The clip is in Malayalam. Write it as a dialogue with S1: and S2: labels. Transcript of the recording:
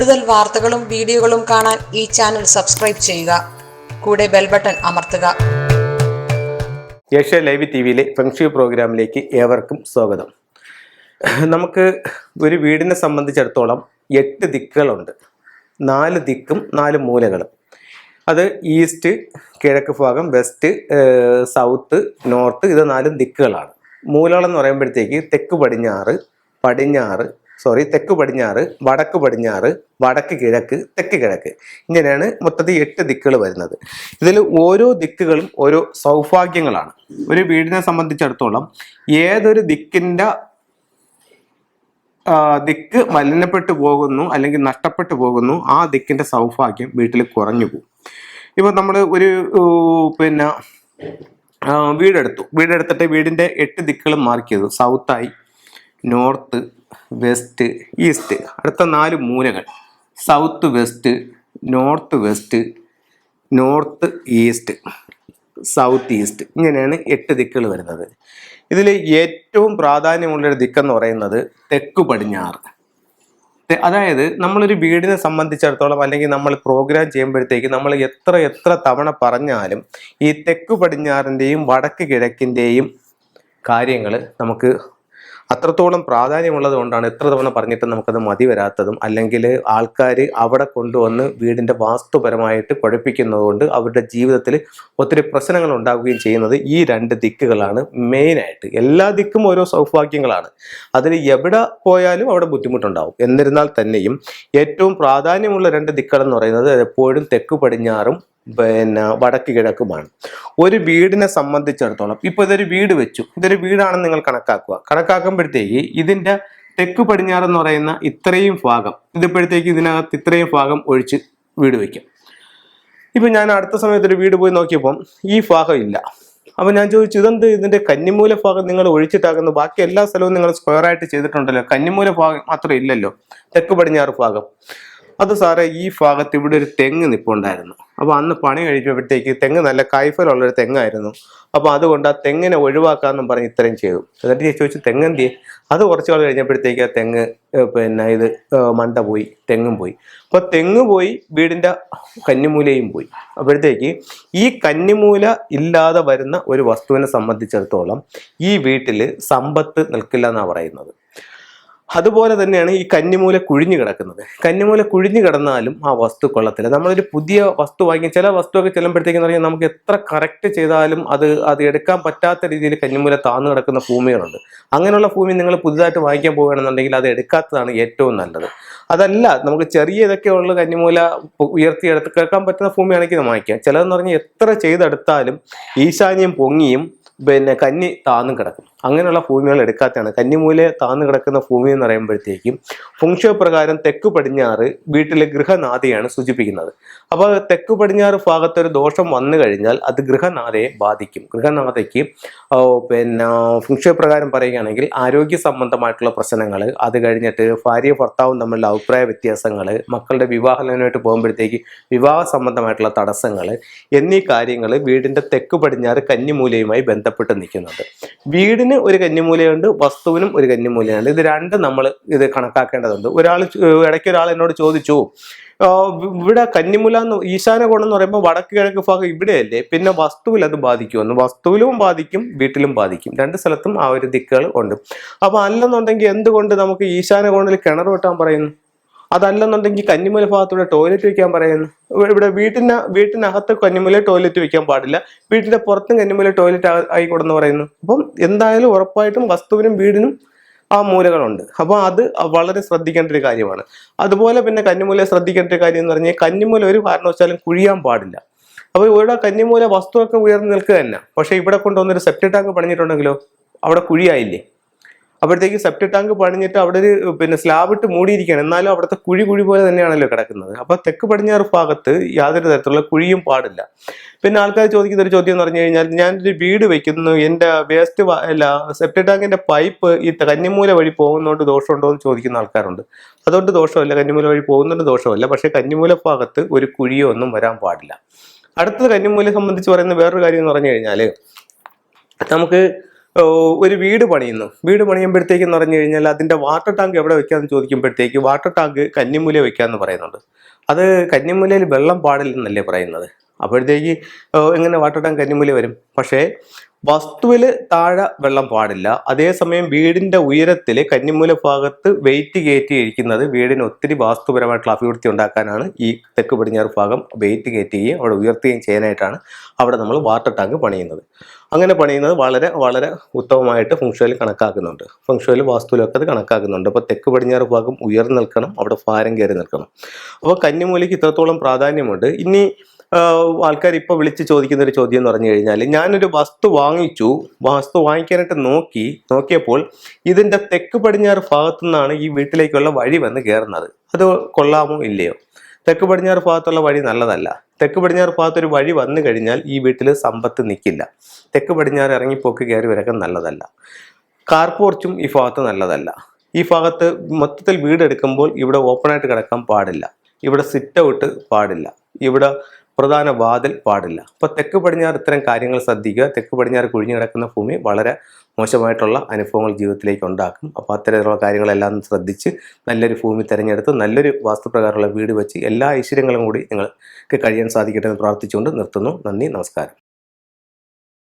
S1: കൂടുതൽ വാർത്തകളും വീഡിയോകളും കാണാൻ ഈ ചാനൽ സബ്സ്ക്രൈബ് ചെയ്യുക. കൂടെ ബെൽ ബട്ടൺ അമർത്തുക.
S2: ഏഷ്യ ലൈവ് ടി വിയിലെ ഫ്രണ്ട്ഷിപ്പ് പ്രോഗ്രാമിലേക്ക് ഏവർക്കും സ്വാഗതം. നമുക്ക് ഒരു വീടിനെ സംബന്ധിച്ചിടത്തോളം എട്ട് ദിക്കുകളുണ്ട്. നാല് ദിക്കും നാല് മൂലകളും. അത് ഈസ്റ്റ് കിഴക്ക് ഭാഗം വെസ്റ്റ് സൗത്ത് നോർത്ത് ഇത് നാലും ദിക്കുകളാണ്. മൂലകളെന്ന് പറയുമ്പോഴത്തേക്ക് തെക്ക് പടിഞ്ഞാറ് പടിഞ്ഞാറ് സോറി തെക്ക് പടിഞ്ഞാറ് വടക്ക് പടിഞ്ഞാറ് വടക്ക് കിഴക്ക് തെക്ക് കിഴക്ക്. ഇങ്ങനെയാണ് മൊത്തത്തിൽ എട്ട് ദിക്കുകൾ വരുന്നത്. ഇതിൽ ഓരോ ദിക്കുകളും ഓരോ സൗഭാഗ്യങ്ങളാണ്. ഒരു വീടിനെ സംബന്ധിച്ചിടത്തോളം ഏതൊരു ദിക്കിന്റെ ദിക്ക് മലിനപ്പെട്ടു പോകുന്നു അല്ലെങ്കിൽ നഷ്ടപ്പെട്ടു പോകുന്നു ആ ദിക്കിന്റെ സൗഭാഗ്യം വീട്ടിൽ കുറഞ്ഞു പോകും. ഇപ്പൊ നമ്മൾ ഒരു പിന്നെ വീടെടുത്തു. വീടെടുത്തിട്ട് വീടിന്റെ എട്ട് ദിക്കുകളും മാർക്ക് ചെയ്തു. സൗത്തായി നോർത്ത് വെസ്റ്റ് ഈസ്റ്റ്. അടുത്ത നാല് മൂലകൾ. South west north west north east south east. ഇങ്ങനെയാണ് എട്ട് ദിക്കുകൾ വരുന്നത്. ഇതിൽ ഏറ്റവും പ്രാധാന്യമുള്ളൊരു ദിക്കെന്ന് പറയുന്നത് തെക്ക് പടിഞ്ഞാറ്. അതായത് നമ്മളൊരു വീടിനെ സംബന്ധിച്ചിടത്തോളം അല്ലെങ്കിൽ നമ്മൾ പ്രോഗ്രാം ചെയ്യുമ്പോഴത്തേക്ക് നമ്മൾ എത്ര എത്ര തവണ പറഞ്ഞാലും ഈ തെക്ക് പടിഞ്ഞാറിന്റെയും വടക്ക് കിഴക്കിന്റെയും കാര്യങ്ങൾ നമുക്ക് അത്രത്തോളം പ്രാധാന്യമുള്ളത് കൊണ്ടാണ് എത്ര തവണ പറഞ്ഞിട്ട് നമുക്കത് മതി വരാത്തതും അല്ലെങ്കിൽ ആൾക്കാർ അവിടെ കൊണ്ടുവന്ന് വീടിന്റെ വാസ്തുപരമായിട്ട് കുഴപ്പിക്കുന്നതുകൊണ്ട് അവരുടെ ജീവിതത്തിൽ ഒത്തിരി പ്രശ്നങ്ങൾ ഉണ്ടാവുകയും ചെയ്യുന്നത് ഈ രണ്ട് ദിക്കുകളാണ് മെയിനായിട്ട്. എല്ലാ ദിക്കും ഓരോ സൗഭാഗ്യങ്ങളാണ്. അതിൽ എവിടെ പോയാലും അവിടെ ബുദ്ധിമുട്ടുണ്ടാവും. എന്നിരുന്നാൽ തന്നെയും ഏറ്റവും പ്രാധാന്യമുള്ള രണ്ട് ദിക്കുകളെന്ന് പറയുന്നത് എപ്പോഴും തെക്ക് പടിഞ്ഞാറും പിന്നെ വടക്ക് കിഴക്കുമാണ്. ഒരു വീടിനെ സംബന്ധിച്ചിടത്തോളം ഇപ്പോൾ ഇതൊരു വീട് വെച്ചു. ഇതൊരു വീടാണെന്ന് നിങ്ങൾ കണക്കാക്കുക. കണക്കാക്കുമ്പോഴത്തേക്ക് ഇതിന്റെ തെക്ക് പടിഞ്ഞാറ് എന്ന് പറയുന്ന ഇത്രയും ഭാഗം ഇതിപ്പോഴത്തേക്ക് ഇതിനകത്ത് ഇത്രയും ഭാഗം ഒഴിച്ച് വീട് വയ്ക്കും ഇപ്പൊ ഞാൻ അടുത്ത സമയത്ത് ഒരു വീട് പോയി നോക്കിയപ്പം ഈ ഭാഗം ഇല്ല. അപ്പൊ ഞാൻ ചോദിച്ചു ഇതെന്ത് ഇതിന്റെ കന്നിമൂല ഭാഗം നിങ്ങൾ ഒഴിച്ചിട്ടാക്കുന്നു? ബാക്കി എല്ലാ സ്ഥലവും നിങ്ങൾ സ്ക്വയർ ആയിട്ട് ചെയ്തിട്ടുണ്ടല്ലോ. കന്നിമൂല ഭാഗം മാത്രം ഇല്ലല്ലോ. തെക്ക് പടിഞ്ഞാറ് ഭാഗം. അത് സാറേ ഈ ഭാഗത്ത് ഇവിടെ ഒരു തെങ്ങ് നിപ്പുണ്ടായിരുന്നു. അപ്പോൾ അന്ന് പണി കഴിച്ചപ്പോഴത്തേക്ക് തെങ്ങ് നല്ല കായ്ഫലമുള്ള ഒരു തെങ്ങായിരുന്നു. അപ്പോൾ അതുകൊണ്ട് ആ തെങ്ങിനെ ഒഴിവാക്കാമെന്നും പറഞ്ഞ് ഇത്രയും ചെയ്തു. എന്നിട്ട് ഞാൻ ചോദിച്ചു തെങ്ങെന്തി അത് കുറച്ച് കാലം കഴിഞ്ഞപ്പോഴത്തേക്ക് ആ തെങ്ങ് പിന്നെ ഇത് മണ്ട പോയി തെങ്ങും പോയി. അപ്പോൾ തെങ്ങ് പോയി വീടിന്റെ കന്നിമൂലയും പോയി. അപ്പോഴത്തേക്ക് ഈ കന്നിമൂല ഇല്ലാതെ വരുന്ന ഒരു വസ്തുവിനെ സംബന്ധിച്ചിടത്തോളം ഈ വീട്ടിൽ സമ്പത്ത് നിൽക്കില്ല എന്നാണ് പറയുന്നത്. അതുപോലെ തന്നെയാണ് ഈ കന്നിമൂല കുഴിഞ്ഞു കിടക്കുന്നത്. കന്നിമൂല കുഴിഞ്ഞു കിടന്നാലും ആ വസ്തു കൊള്ളത്തില്ല. നമ്മളൊരു പുതിയ വസ്തു വാങ്ങി ചില വസ്തുവൊക്കെ ചെല്ലുമ്പോഴത്തേക്കെന്ന് പറഞ്ഞാൽ നമുക്ക് എത്ര കറക്റ്റ് ചെയ്താലും അത് അത് എടുക്കാൻ പറ്റാത്ത രീതിയിൽ കന്നിമൂല താന്നു കിടക്കുന്ന ഭൂമികളുണ്ട്. അങ്ങനെയുള്ള ഭൂമി നിങ്ങൾ പുതുതായിട്ട് വാങ്ങിക്കാൻ പോവുകയാണെന്നുണ്ടെങ്കിൽ അത് എടുക്കാത്തതാണ് ഏറ്റവും നല്ലത്. അതല്ല നമുക്ക് ചെറിയ ഇതൊക്കെ ഉള്ള കന്നിമൂല ഉയർത്തി എടുത്ത് കേൾക്കാൻ പറ്റുന്ന ഭൂമിയാണെങ്കിൽ വാങ്ങിക്കാം. ചിലതെന്ന് പറഞ്ഞാൽ എത്ര ചെയ്തെടുത്താലും ഈശാന്യം പൊങ്ങിയും പിന്നെ കന്നി താന്നും കിടക്കും. അങ്ങനെയുള്ള ഭൂമികൾ എടുക്കാത്തതാണ്. കന്നിമൂല താന്നു കിടക്കുന്ന ഭൂമി എന്ന് പറയുമ്പോഴത്തേക്കും ഫുങ്ഷോ പ്രകാരം തെക്ക് പടിഞ്ഞാറ് വീട്ടിലെ ഗൃഹനാഥയാണ് സൂചിപ്പിക്കുന്നത്. അപ്പോൾ തെക്ക് പടിഞ്ഞാറ് ഭാഗത്തൊരു ദോഷം വന്നു കഴിഞ്ഞാൽ അത് ഗൃഹനാഥയെ ബാധിക്കും. ഗൃഹനാഥയ്ക്ക് പിന്നെ ഫുങ്ഷോ പ്രകാരം പറയുകയാണെങ്കിൽ ആരോഗ്യ സംബന്ധമായിട്ടുള്ള പ്രശ്നങ്ങൾ അത് കഴിഞ്ഞിട്ട് ഭാര്യ ഭർത്താവും തമ്മിലുള്ള അഭിപ്രായ വ്യത്യാസങ്ങൾ മക്കളുടെ വിവാഹനമായിട്ട് പോകുമ്പോഴത്തേക്ക് വിവാഹ സംബന്ധമായിട്ടുള്ള തടസ്സങ്ങൾ എന്നീ കാര്യങ്ങൾ വീടിന്റെ തെക്ക് പടിഞ്ഞാറ് കന്നിമൂലയുമായി ബന്ധപ്പെട്ട് നിൽക്കുന്നുണ്ട് വീടിന് ഒരു കന്നിമൂലയുണ്ട് വസ്തുവിനും ഒരു കന്നിമൂലയുണ്ട്. ഇത് രണ്ട് നമ്മൾ ഇത് കണക്കാക്കേണ്ടതുണ്ട്. ഒരാൾ ഇടയ്ക്ക് ഒരാൾ എന്നോട് ചോദിച്ചു ഇവിടെ കന്നിമൂല എന്ന് ഈശാന കോണം എന്ന് പറയുമ്പോൾ വടക്ക് കിഴക്ക് ഭാഗം ഇവിടെയല്ലേ? പിന്നെ വസ്തുവിൽ അത് ബാധിക്കുമെന്ന് വസ്തുവിലും ബാധിക്കും വീട്ടിലും ബാധിക്കും. രണ്ട് സ്ഥലത്തും ആ ഒരു ദിക്കുകൾ ഉണ്ട്. അപ്പൊ അല്ലെന്നുണ്ടെങ്കിൽ എന്തുകൊണ്ട് നമുക്ക് ഈശാന കോണിൽ കിണർ വെട്ടാൻ പറയുന്നു? അതല്ലെന്നുണ്ടെങ്കിൽ കന്നിമൂല ഭാഗത്തൂടെ ടോയ്ലറ്റ് വെക്കാൻ പറയുന്നു. ഇവിടെ- വീട്ടിന് വീട്ടിനകത്ത് കന്നിമൂല ടോയ്ലറ്റ് വെക്കാൻ പാടില്ല. വീട്ടിന്റെ പുറത്തും കന്നിമൂല ടോയ്ലറ്റ് ആയിക്കോടെന്ന് പറയുന്നു. അപ്പം എന്തായാലും ഉറപ്പായിട്ടും വസ്തുവിനും വീടിനും ആ മൂലകളുണ്ട്. അപ്പോൾ അത് വളരെ ശ്രദ്ധിക്കേണ്ട ഒരു കാര്യമാണ്. അതുപോലെ പിന്നെ കന്നിമൂല ശ്രദ്ധിക്കേണ്ട ഒരു കാര്യം എന്ന് പറഞ്ഞാൽ കന്നിമൂല ഒരു കാരണവശാലും കുഴിയാൻ പാടില്ല. അപ്പോൾ ഇവിടെ കന്നിമൂല വസ്തുവൊക്കെ ഉയർന്നു നിൽക്കുക തന്നെ. പക്ഷേ ഇവിടെ കൊണ്ടുവന്നൊരു സെപ്റ്റി ടാങ്ക് പണിഞ്ഞിട്ടുണ്ടെങ്കിലോ? അവിടെ കുഴിയായില്ലേ? അപ്പോഴത്തേക്ക് സെപ്റ്റ് ടാങ്ക് പണിഞ്ഞിട്ട് അവിടെ ഒരു പിന്നെ സ്ലാബ് ഇട്ട് മൂടിയിരിക്കുകയാണ്. എന്നാലും അവിടുത്തെ കുഴി കുഴി പോലെ തന്നെയാണല്ലോ കിടക്കുന്നത്. അപ്പൊ തെക്ക് പടിഞ്ഞാറ് ഭാഗത്ത് യാതൊരു തരത്തിലുള്ള കുഴിയും പാടില്ല. പിന്നെ ആൾക്കാർ ചോദിക്കുന്ന ഒരു ചോദ്യം എന്ന് പറഞ്ഞു കഴിഞ്ഞാൽ ഞാനൊരു വീട് വെക്കുന്നു എന്റെ വേസ്റ്റ് അല്ല സെപ്റ്റ് ടാങ്കിന്റെ പൈപ്പ് ഈ കന്നിമൂല വഴി പോകുന്നതുകൊണ്ട് ദോഷമുണ്ടോ എന്ന് ചോദിക്കുന്ന ആൾക്കാരുണ്ട്. അതുകൊണ്ട് ദോഷമല്ല കന്നിമൂല വഴി പോകുന്നതുകൊണ്ട് ദോഷമല്ല. പക്ഷേ കന്നിമൂല ഭാഗത്ത് ഒരു കുഴിയോ ഒന്നും വരാൻ പാടില്ല. അടുത്തത് കന്നിമൂലയെ സംബന്ധിച്ച് പറയുന്ന വേറൊരു കാര്യം എന്ന് പറഞ്ഞു കഴിഞ്ഞാൽ നമുക്ക് ഒരു വീട് പണിയുന്നു. വീട് പണിയുമ്പോഴത്തേക്ക് എന്ന് പറഞ്ഞു കഴിഞ്ഞാൽ അതിന്റെ വാട്ടർ ടാങ്ക് എവിടെ വെക്കാമെന്ന് ചോദിക്കുമ്പോഴത്തേക്ക് വാട്ടർ ടാങ്ക് കന്നിമൂല വെക്കാന്ന് പറയുന്നുണ്ട്. അത് കന്നിമൂലയിൽ വെള്ളം പാടില്ലെന്നല്ലേ പറയുന്നത്. അപ്പോഴത്തേക്ക് എങ്ങനെ വാട്ടർ ടാങ്ക് കന്നിമൂല വരും? പക്ഷേ വസ്തുവിൽ താഴെ വെള്ളം പാടില്ല. അതേസമയം വീടിന്റെ ഉയരത്തിൽ കന്നിമൂല ഭാഗത്ത് വെയിറ്റ് കയറ്റി ഇരിക്കുന്നത് വീടിന് ഒത്തിരി വാസ്തുപരമായിട്ടുള്ള അഭിവൃദ്ധി ഉണ്ടാക്കാനാണ് ഈ തെക്ക് പടിഞ്ഞാറ് ഭാഗം വെയിറ്റ് കയറ്റുകയും അവിടെ ഉയർത്തുകയും ചെയ്യാനായിട്ടാണ് അവിടെ നമ്മൾ വാട്ടർ ടാങ്ക് പണിയുന്നത്. അങ്ങനെ പണിയുന്നത് വളരെ വളരെ ഉത്തമമായിട്ട് ഫംഗ്ഷനിൽ കണക്കാക്കുന്നുണ്ട്. ഫംഗ്ഷനിൽ വാസ്തുവിലൊക്കെ അത് കണക്കാക്കുന്നുണ്ട്. അപ്പോൾ തെക്ക് പടിഞ്ഞാറ് ഭാഗം ഉയർന്നു നിൽക്കണം അവിടെ ഭാരം കയറി നിൽക്കണം. അപ്പോൾ കന്നിമൂലയ്ക്ക് ഇത്രത്തോളം പ്രാധാന്യമുണ്ട്. ഇനി ആൾക്കാർ ഇപ്പോൾ വിളിച്ച് ചോദിക്കുന്ന ഒരു ചോദ്യം എന്ന് പറഞ്ഞു കഴിഞ്ഞാൽ ഞാനൊരു വസ്തു വാങ്ങിച്ചു. വസ്തു വാങ്ങിക്കാനായിട്ട് നോക്കി നോക്കിയപ്പോൾ ഇതിന്റെ തെക്ക് പടിഞ്ഞാറ് ഭാഗത്തു നിന്നാണ് ഈ വീട്ടിലേക്കുള്ള വഴി വന്ന് കയറുന്നത് അത് കൊള്ളാമോ ഇല്ലയോ? തെക്ക് പടിഞ്ഞാറ് ഭാഗത്തുള്ള വഴി നല്ലതല്ല. തെക്ക് പടിഞ്ഞാറ് ഭാഗത്തൊരു വഴി വന്നു കഴിഞ്ഞാൽ ഈ വീട്ടിൽ സമ്പത്ത് നിൽക്കില്ല തെക്ക് പടിഞ്ഞാറ് ഇറങ്ങിപ്പോക്ക് കയറി വരക്കാൻ നല്ലതല്ല. കാർ പോർച്ചും ഈ ഭാഗത്ത് നല്ലതല്ല. ഈ ഭാഗത്ത് മൊത്തത്തിൽ വീടെടുക്കുമ്പോൾ ഇവിടെ ഓപ്പണായിട്ട് കിടക്കാൻ പാടില്ല. ഇവിടെ സിറ്റ് ഔട്ട് പാടില്ല. ഇവിടെ പ്രധാന വാതിൽ പാടില്ല. അപ്പോൾ തെക്ക് പടിഞ്ഞാറ് ഇത്തരം കാര്യങ്ങൾ ശ്രദ്ധിക്കുക. തെക്ക് പടിഞ്ഞാറ് കുഴിഞ്ഞു കിടക്കുന്ന ഭൂമി വളരെ മോശമായിട്ടുള്ള അനുഭവങ്ങൾ ജീവിതത്തിലേക്ക് ഉണ്ടാക്കും. അപ്പോൾ അത്തരത്തിലുള്ള കാര്യങ്ങളെല്ലാം ശ്രദ്ധിച്ച് നല്ലൊരു ഭൂമി തിരഞ്ഞെടുത്ത് നല്ലൊരു വാസ്തുപ്രകാരമുള്ള വീട് വെച്ച് എല്ലാ ഐശ്വര്യങ്ങളും കൂടി നിങ്ങൾക്ക് കഴിയാൻ സാധിക്കട്ടെ എന്ന് പ്രാർത്ഥിച്ചുകൊണ്ട് നിർത്തുന്നു. നന്ദി നമസ്കാരം.